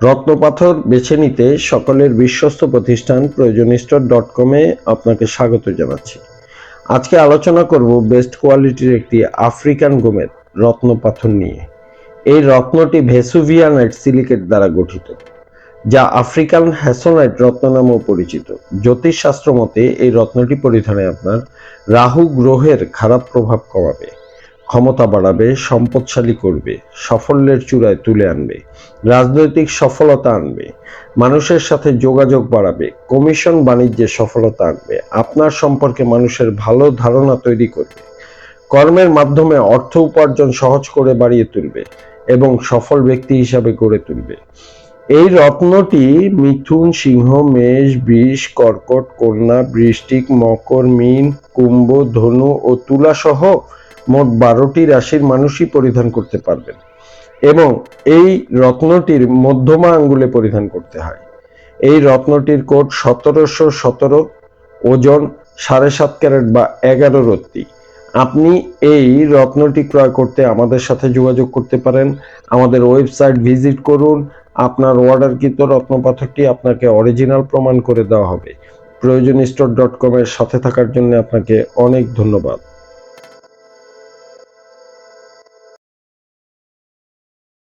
রত্নপাথর বেছে নিতে সকলের বিশ্বস্ত প্রতিষ্ঠান প্রয়োজন স্টোর ডট কমে আপনাকে স্বাগত জানাচ্ছি। আজকে আলোচনা করব বেস্ট কোয়ালিটির একটি আফ্রিকান গোমের রত্নপাথর নিয়ে। এই রত্নটি ভেসুভিয়ানাইট সিলিকেট দ্বারা গঠিত, যা আফ্রিকান হ্যাসোনাইট রত্ন নামেও পরিচিত। জ্যোতিষশাস্ত্র মতে এই রত্নটি পরিধানে আপনার রাহু গ্রহের খারাপ প্রভাব কমাবে। ক্ষমতা বাড়াবে, সম্পদশালী করবে, সাফল্যের চূড়ায় তুলে আনবে, রাজনৈতিক সফলতা আনবে, মানুষের সাথে যোগাযোগ বাড়াবে, কমিশন বাণিজ্যে সফলতা আনবে, আপনার সম্পর্কে মানুষের ভালো ধারণা তৈরি করবে, কর্মের মাধ্যমে অর্থ উপার্জন সহজ করে বাড়িয়ে তুলবে এবং সফল ব্যক্তি হিসাবে গড়ে তুলবে। এই রত্নটি মিথুন সিংহ, মেষ, বিষ, কর্কট, কন্যা, বৃষ্টিক, মকর, মিন, কুম্ভ, ধনু ও তুলা সহ মোট বারোটি রাশির মানুষই পরিধান করতে পারবেন। এবং এই রত্নটির মধ্যমা আঙ্গুলে পরিধান করতে হয়। এই রত্নটির কোট সতেরোশো সতেরো, ওজন সাড়ে সাত ক্যারেট বা এগারো রত্তি। আপনি এই রত্নটি ক্রয় করতে আমাদের সাথে যোগাযোগ করতে পারেন। আমাদের ওয়েবসাইট ভিজিট করুন। আপনার অর্ডারকৃত রত্নপাথরটি আপনাকে অরিজিনাল প্রমাণ করে দেওয়া হবে। প্রয়োজন স্টোর ডট কমের সাথে থাকার জন্য আপনাকে অনেক ধন্যবাদ।